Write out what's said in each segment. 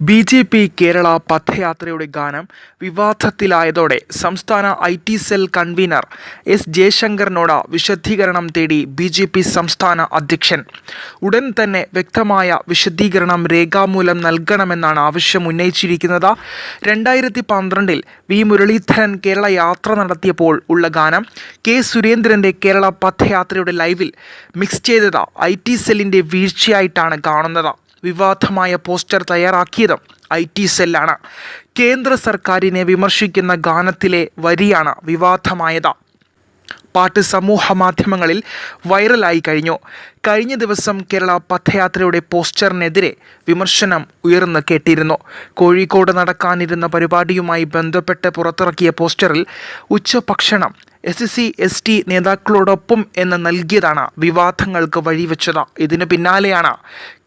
B J P Kerala പഥയാത്രയുടെ ഗാനം വിവാദത്തിലായതോടെ സംസ്ഥാന I T cell convener S ജയശങ്കറിനോട് വിശദീകരണം തേടി ബി ജെ പി സംസ്ഥാന അധ്യക്ഷൻ. ഉടൻ തന്നെ വ്യക്തമായ വിശദീകരണം രേഖാമൂലം നൽകണമെന്നാണ് ആവശ്യം ഉന്നയിച്ചിരിക്കുന്നത്. രണ്ടായിരത്തി പന്ത്രണ്ടിൽ വി മുരളീധരൻ കേരള യാത്ര നടത്തിയപ്പോൾ ഉള്ള ഗാനം കെ സുരേന്ദ്രന്റെ കേരള പഥയാത്രയുടെ ലൈവിൽ മിക്സ് ചെയ്തത് ഐ ടി സെല്ലിന്റെ വീഴ്ചയായിട്ടാണ് കാണുന്നത്. വിവാദമായ പോസ്റ്റർ തയ്യാറാക്കിയത് ഐ ടി സെല്ലാണ്. കേന്ദ്ര സർക്കാരിനെ വിമർശിക്കുന്ന ഗാനത്തിലെ വരിയാണ് വിവാദമായത്. പാട്ട് സമൂഹ മാധ്യമങ്ങളിൽ വൈറലായി കഴിഞ്ഞു. കഴിഞ്ഞ ദിവസം കേരള പഥയാത്രയുടെ പോസ്റ്ററിനെതിരെ വിമർശനം ഉയർന്നു കേട്ടിരുന്നു. കോഴിക്കോട് നടക്കാനിരുന്ന പരിപാടിയുമായി ബന്ധപ്പെട്ട് പുറത്തിറക്കിയ പോസ്റ്ററിൽ ഉച്ചഭക്ഷണം എസ് സി എസ് ടി നേതാക്കളോടൊപ്പം എന്ന് നൽകിയതാണ് വിവാദങ്ങൾക്ക് വഴിവെച്ചത്. ഇതിനു പിന്നാലെയാണ്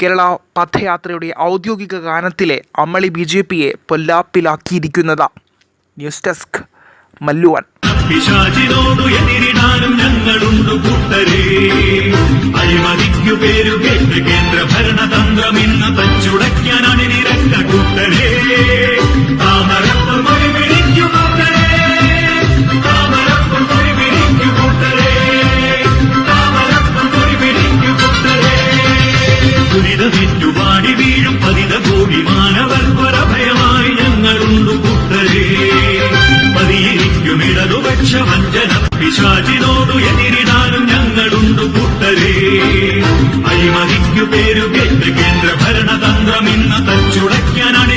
കേരള പഥയാത്രയുടെ ഔദ്യോഗിക ഗാനത്തിലെ അമളി ബി ജെ പിയെ പൊല്ലാപ്പിലാക്കിയിരിക്കുന്നത്. News desk മല്ലുവൻ. ഞങ്ങളുണ്ട് കേന്ദ്ര പാടി വീഴും പതിത കോടി മാനവർക്കൊരഭയമായി കൂട്ടരേ പതിയിരിക്കും ഇടതുപക്ഷ വഞ്ചന പിശാചിനോടു എതിരിടാനും ഞങ്ങളുണ്ട് കൂട്ടരേ അഴിമതിക്കു പേരു കേട്ട് കേന്ദ്ര ഭരണതന്ത്രം ഇന്ന് തച്ചുടയ്ക്കാൻ അണിനി